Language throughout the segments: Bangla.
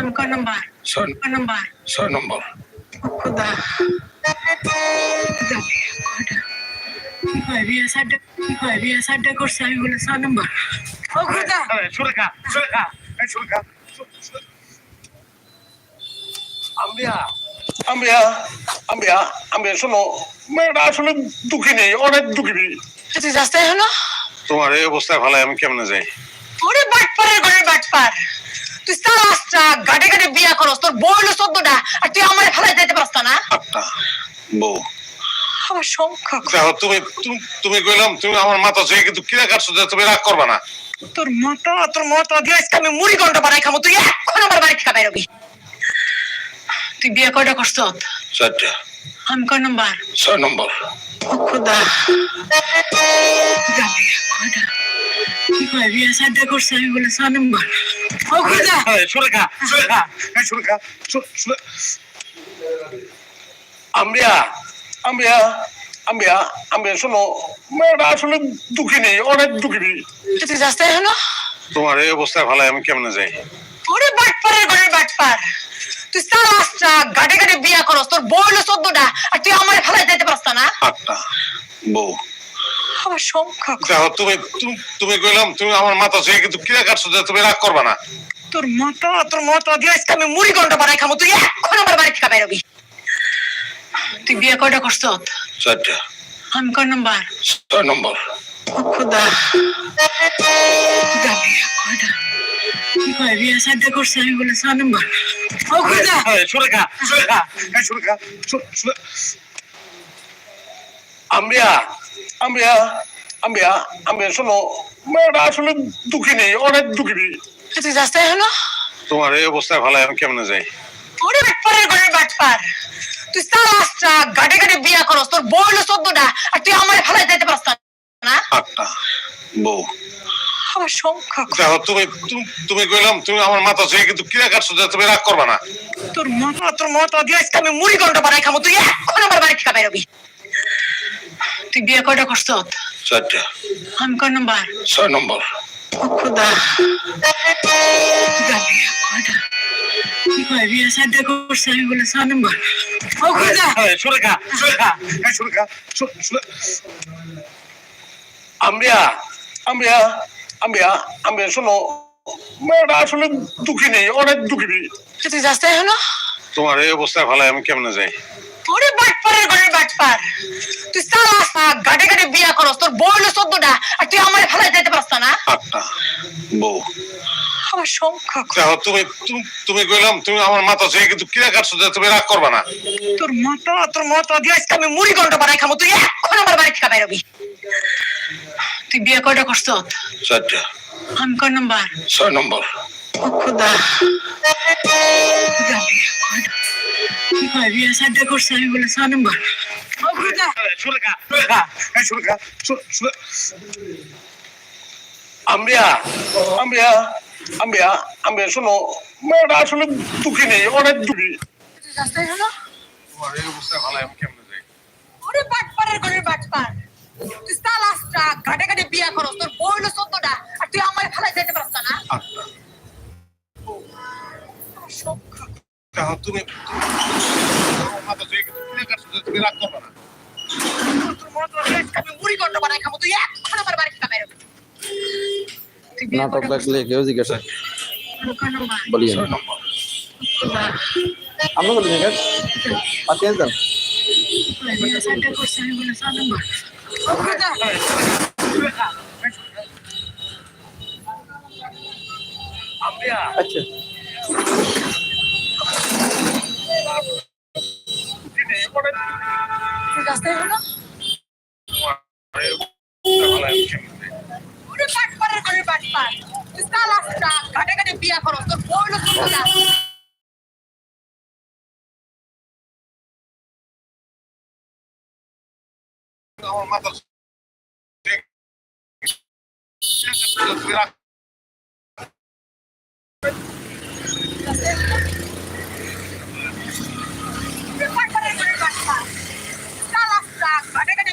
আমি ছয় কয় ছয় নম্বর খোদা বিয়ে সাড্ডা বিয়ে সাড্ডা করছে আমি বলে ছয় নাম্বার ও খোদা সুরেখা সুরেখা সুরেখা আম্বিয়া আম্বিয়া আম্বিয়া আম্বিয়া শোনো মেয়েটা আসলে দুঃখী নেই অনেক দুঃখী নেই। তুই রাস্তায় হলো? তোমার এই অবস্থায় ভালো আমি কেমনে যাই? ওরে বাটপারের ঘরে বাটপার তুই সালাসটা গাড়ে গাড়ে বিয়া করস তোর বউ হলো চোদ্দটা আর তুই আমার ফেলাই দিতে পারস না? আটটা বউ। আমার সংখ্যা দেখো তুমি তুমি- কইলাম তুমি আমার মাথা চেয়ে কিন্তু কিরা কাটছো যে তুমি রাগ করবা না? তোর মতো তোর মতো দিয়ে আজকে আমি মুড়ি ঘন্ট বানাই খাব তুই এখন আমার বাড়ি থেকে বেরোবি। তুই বিয়ে কয়টা করছ? চারটা। আমি কয় নাম্বার? ছয় নম্বর। ও খোদা। কি বিয়ে সাড্ডা করছে আমি বলে ছয় নাম্বার। সুরেখা সুরেখা সুরেখা সুরে- আম্বিয়া আম্বিয়া আম্বিয়া আম্বিয়া শোনো মেয়েটা আসলে দুঃখী নেই অনেক দুঃখী নেই। তুই রাস্তায় হলো তোমার এই অবস্থায় ভালো আমি কেমনে যাই? ওরে বাটপারের ঘরে বাটপার। তুই সালাসটা গাড়ে গাড়ে বিয়া করস তোর বউ হলো চোদ্দটা আর তুই আমার ফেলাই দিতে পারস না? আটটা বউ। আমার সংখ্যা দেখো তুমি তুমি তুমি কইলাম তুমি আমার মাথা চেয়ে কিন্তু কিরা কাটছো যে তুমি রাগ করবা না? তোর মতো তোর মতো দিয়ে আজকে আমি মুড়ি ঘন্ট বানাই খাব তুই এখন আমার বাড়ি থেকে বেরোবি তুই বিয়ে কয়টা করছ? চারটা। আমি কয় নাম্বার? ছয় নম্বর। ও খোদা। যাবে কয়টা? বিয়ে সাড্ডা করছে? আমি বলে ছয় নাম্বার। ও খোদা। সুরেখা সুরেখা এই সুরেখা সু- সুরে- আম্বিয়া আম্বিয়া আম্বিয়া শোনো মেয়েটা আসলে দুঃখী নেই অনেক দুঃখী নেই। তুই রাস্তায় হলো? তোমার এই অবস্থায় ভালো আমি কেমনে যাই? ওরে বাটপারের ঘরে বাটপার। তুই সালাসটা গাড়ে গাড়ে বিয়া করস তোর বউ হলো চোদ্দটা আর তুই আমার ফেলাই দিতে পারস না। আটটা বউ। আমার সংখ্যা দেখো তুমি তুমি তুমি কইলাম তুমি আমার মাথা চেয়ে কিন্তু কিরা কাটছো যে তুমি রাগ করবা না? তোর মতো তোর মতো দিয়ে আজকে আমি মুড়ি ঘন্ট বানাই খাব তুই এখন আমার বাড়ি থেকে বেরোবি। তুই বিয়ে কয়টা করছ? চারটা। আমি কয় নাম্বার? ছয় নম্বর। ও খোদা। কয়টা কি বিয়ে সাড্ডা করছে? আমি বলে ছয় নাম্বার। ও খোদা। সুরেখা সুরেখা সুরেখা সু- সুরে- আম্বিয়া আম্বিয়া আম্বিয়া আম্বিয়া শোনো মেয়েটা আসলে দুঃখী নেই অনেক দুঃখী নেই। তুই রাস্তায় হলো? তোমার এই অবস্থায় ভালো আমি কেমনে যাই? ওরে বাটপারের ঘরে বাটপার তুই সালাসটা গাড়ে গাড়ে বিয়া করস তোর বউ হলো আর তুই আমার ফেলাই দিতে পারস না? আটটা বউ। আমার সংখ্যা দেখো তুমি তুমি তুমি কইলাম তুমি আমার মাথা চেয়ে কিন্তু কিরা কাটছো যে তুমি রাগ করবা না? তোর মতো তোর মতো দিয়ে আজকে আমি মুড়ি ঘন্ট বানাই খাব তুই এখন আমার বাড়ি থেকে বেরোবি। তুই বিয়ে কয়টা করছ? চারটা। আমি কয় নাম্বার? ছয় নম্বর। ও খোদা। বিয়ে সাড্ডা করছে আমি বলে ছয় নাম্বার। ও খোদা। সুরেখা সুরেখা এই সুরেখা সু- সুরে- আম্বিয়া আম্বিয়া আম্বিয়া আম্বিয়া শোনো মেয়েটা আসলে দুঃখী নেই অনেক দুঃখী। রাস্তায় হলো? এই অবস্থায় ভালো আমি কেমনে যাই? ওরে বাটপারের ঘরে বাটপার। তুই সালাসটা গাড়ে গাড়ে বিয়া করস তোর বউ হলো আর তুই আমার না আমার সংখ্যা দেখো তুমি আজকে নাটক লাগলে কেউ জিজ্ঞাসা খোদা আমরা বলি ঠিক আছে পাঠিয়ে দেন বিয়ে সাড্ডা করছে আমি বলে ছয় নাম্বার ও খোদা আম্বিয়া আচ্ছা দুঃখী নেই অনেক তুই রাস্তায় হলো তোমার এই অবস্থায় ভালো আমি কেমনে যাই ওরে বাটপারের ঘরে বাটপার তুই সালাসটা গাড়ে গাড়ে বিয়া করস তোর বউ হলো আমার মাথা চেয়ে কিরা কাটছো যে তুমি রাগ ওরে বাটপারের ঘরে বাটপার সালাসটা গাড়ে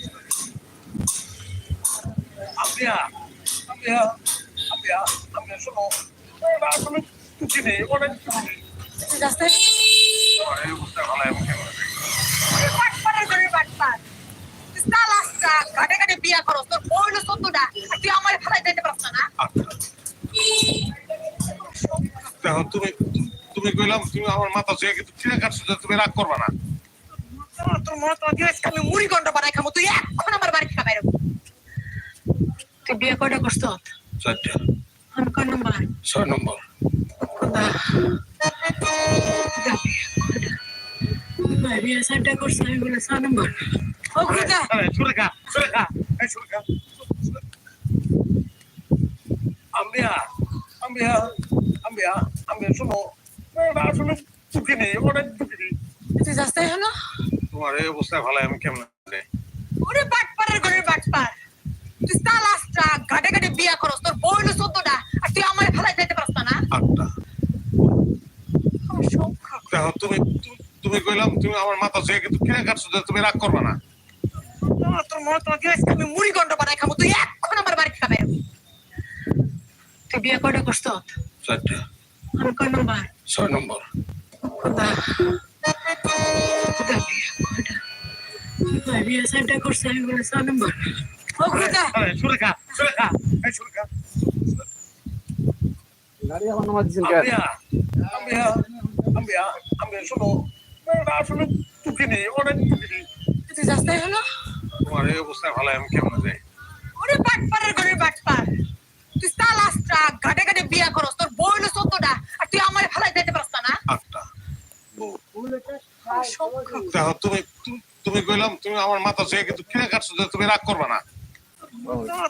বাটপার তুই সালাসটা ঘাটে ঘাটে বিয়া করস তোর বইলো সত্যটা আর তুই আমার ফেলাই দিতে পারছ না আচ্ছা। দেখো তুমি তুমি কইলাম তুমি আমার মাথা ছুঁয়ে কিন্তু কিনে কাটছো তুমি রাগ করবা না। তোর মনে তো দিয়েছ আমি মুড়ি গন্ড বানাই খাব তুই এখন আমার বাড়ি খাবে তুই বিয়ে কয়টা করছ? চারটা। আমি কয় নাম্বার? ছয় নম্বর। বিয়ে সাইডটা করছ আমি বলে ছ নাম্বার। ও খুদা। আরে সরে খা সরে খা এই সরে খা। আম্বিয়া আম্বিয়া আম্বিয়া আম্বিয়া শোনো। আসলে দুঃখিনী অনেক দুঃখিনী তুই রাস্তায় হলো তোমার এই অবস্থায় ভালো আমি কেমন? ওরে বাটপাড়ের ঘরে বাটপার তুই ঘাটে ঘাটে বিয়া করস তোর বইলো সত্যটা আর তুই আমার ফেলাই দিতে পারছ না আটটা। দেখো তুমি তুমি- তুমি কইলাম তুমি আমার মাথা ছুঁয়ে কিন্তু কিনে কাটছো তুমি রাগ করবা না। তোর মনে আমি মুড়ি গন্ড বানাই খাব তুই এখন আমার বাড়ি খাবে তুই বিয়ে কয়টা করছ চারটা। আমি কয় নাম্বার? ছয় নম্বর। খুদা। খুদা বিয়ে কয়টা? বিয়ে সাইডটা করছে আমি বলে ছ নাম্বার। ও খুদা আরে সরে খা সরে খা এই সরে খা। গাড়ি আমার নামা দিচ্ছেন কেন আম্বিয়া আম্বিয়া আম্বিয়া আম্বিয়া শোনো। এটা আসলে দুঃখিনী অনেক দুঃখিনী তুই রাস্তায় হলো? তোমার এই অবস্থায় ভালো আমি কেমন আছি? ওরে বাটপাড়ের ঘরে বাটপার তুই সালাসটা ঘাটে ঘাটে বিয়া করস তোর সত্যটা আর তুই আমার ফেলাই দিতে পারছ না আটটা। বউ। আমার সংখ্যা দেখো তুমি তুমি- তুমি কইলাম তুমি আমার মাথা ছুঁয়ে কিন্তু কিনে কাটছো যে তুমি রাগ করবা না।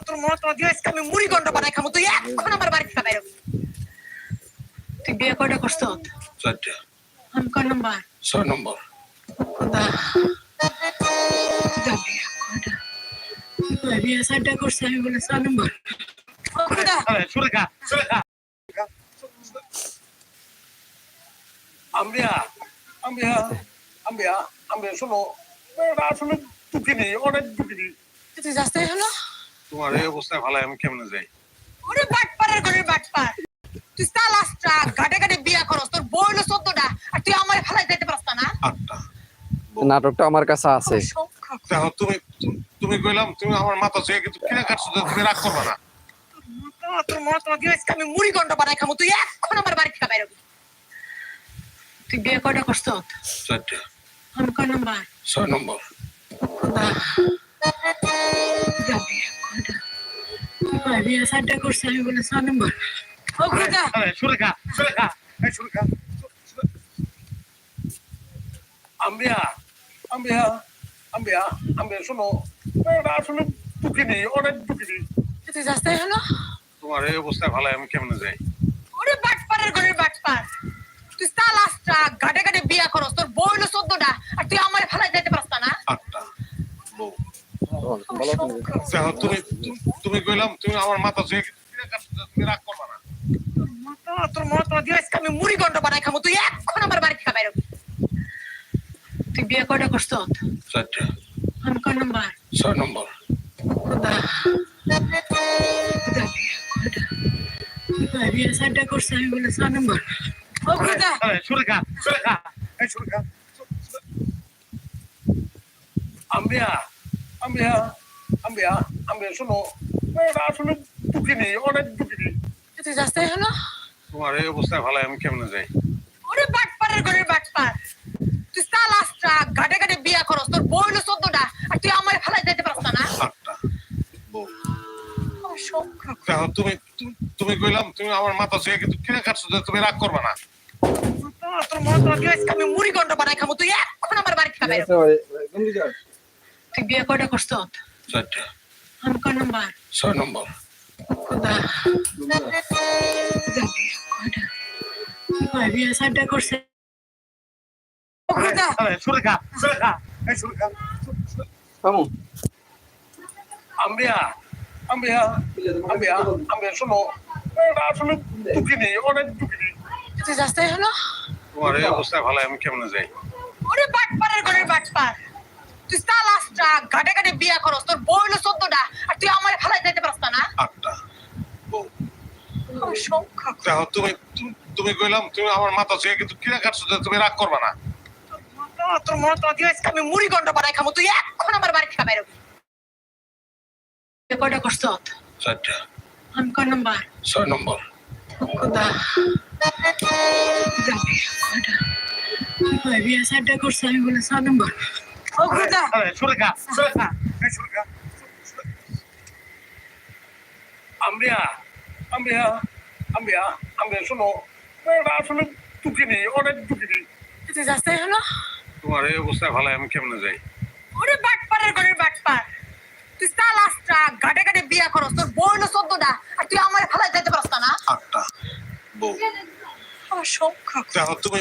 তোর মনে তো দিয়েছ আমি মুড়ি গন্ড বানাই খাব। তুই এখন আমার বাড়ি খাবে তুই বিয়ে কয়টা করছ? চারটা। আমি কয় নাম্বার? ছয় নম্বর। খুদা খুদা বিয়ে কয়টা? বিয়ে সাইডটা করছে আমি বলে নাম্বার। খুদা। শোনো আসলে দুঃখিনী অনেক দুঃখিনী তুই রাস্তায় হলো? তোমার এই অবস্থায় ভালো আমি কেমনে যাই? ওরে বাটপাড়ের ঘরে বাটপার। তুই সালাসটা ঘাটে ঘাটে বিয়া করস তোর বইলো সত্যটা আর তুই আমার ফেলাই দিতে পারছ না আটটা। নাটকটা আমার কাছে আছে। দেখো তুমি তুমি- কইলাম তুমি আমার মাথা ছুঁয়ে কিন্তু কিনে কাটছো তুমি রাগ করবা না। তোর তোর মনে তো দিয়েছ আমি মুড়ি গন্ড বানাই খাব তুই এখন আমার বাড়ি খাবে তুই বিয়ে কয়টা করছ? চারটা। আমি কয় নাম্বার? ছয় নম্বর। হলো তোমার এই অবস্থায় ভালো আমি কেমনে যাই? ওরে বাটপাড়ের ঘরে বাটপার তুই সালাসটা ঘাটে ঘাটে বিয়া করস, তোর বইলো সত্যটা আর তুই আমার ফেলাই দিতে পারছ না আটটা বউ। আমার সংখ্যা দেখো তুমি তুমি- তুমি কইলাম তুমি আমার মাথা ছুঁয়ে তুমি রাগ করবা না। তোর মনে তো দিয়েছ আমি মুড়ি গন্ড বানাই খাব। তুই এখন আমার বাড়ি খাবে তুই বিয়ে কয়টা করছ? চারটা। আমি কয় নাম্বার? ছয় নম্বর। বিয়ে সাইডটা করছে আমি বলে নাম্বার। ও খুদা। আরে সরে খা সরে খা আম্বিয়া আম্বিয়া শোনো এটা আসলে দুঃখিনী অনেক দুঃখিনী তুই রাস্তায় হলো তোমার এই অবস্থায় ভালো আমি কেমনে যাই? ওরে বাটপাড়ের ঘরে বাটপার। তুই সালাসটা ঘাটে ঘাটে বিয়া করস তোর বইলো সত্যটা আর তুই আমার ফেলাই দিতে পারছ না দেখো তুমি তুমি- কইলাম তুমি আমার মাথা ছুঁয়ে কিন্তু কিনে কাটছো যে তুমি রাগ করবা না। তোর মনে তো আমি মুড়ি গন্ড বানাই খাব তুই এখন আমার বাড়ি খাবে তুই বিয়ে কয়টা করছ? চারটা নাম্বার ছয় নম্বর খুদা করছে খোদা সুরেখা সুরেখা এই সুরেখা শোনো অনেক হলো তোমার এই অবস্থায় ভালো আমি কেমন যাই ওরে বাটপারের ঘরের বাটপার তুই সালাসটা ঘাটে ঘাটে বিয়া করস তোর বউ হলো চোদ্দটা আর তুই আমার ফেলাই যাইতে পারস না আটটা। সংখ্যা দেখো তুমি তুমি- তুমি কইলাম তুমি আমার মাথা ছুঁয়ে কিন্তু কিরা কাটছো তুমি রাগ করবা না? তোর মনে তো দিয়ে আমি মুড়ি গন্ড বানাই খাব তুই এখন আমার বাড়ি খাবে কয়টা করছ চারটা। আমি কয় নাম্বার। ছয় নম্বর। খোদা। কয়টা ভাই বিয়ে সাইডটা আমি বলে ছয় নাম্বার। আম্বিয়া আম্বিয়া আম্বিয়া আম্বিয়া শোনো আসলে দুঃখিনী অনেক দুঃখিনী তুই যাস্তাই হলো? তোমার এই অবস্থায় ভালো আমি কেমনে যাই? ওরে বাটপারের ঘরের বাটপার তুই সালাসটা ঘাটে ঘাটে বিয়া করস তোর বউ হলো চোদ্দটা আর তুই আমার ফেলাই যাইতে পারস না আটটা। বউ। আমার সংখ্যা তুমি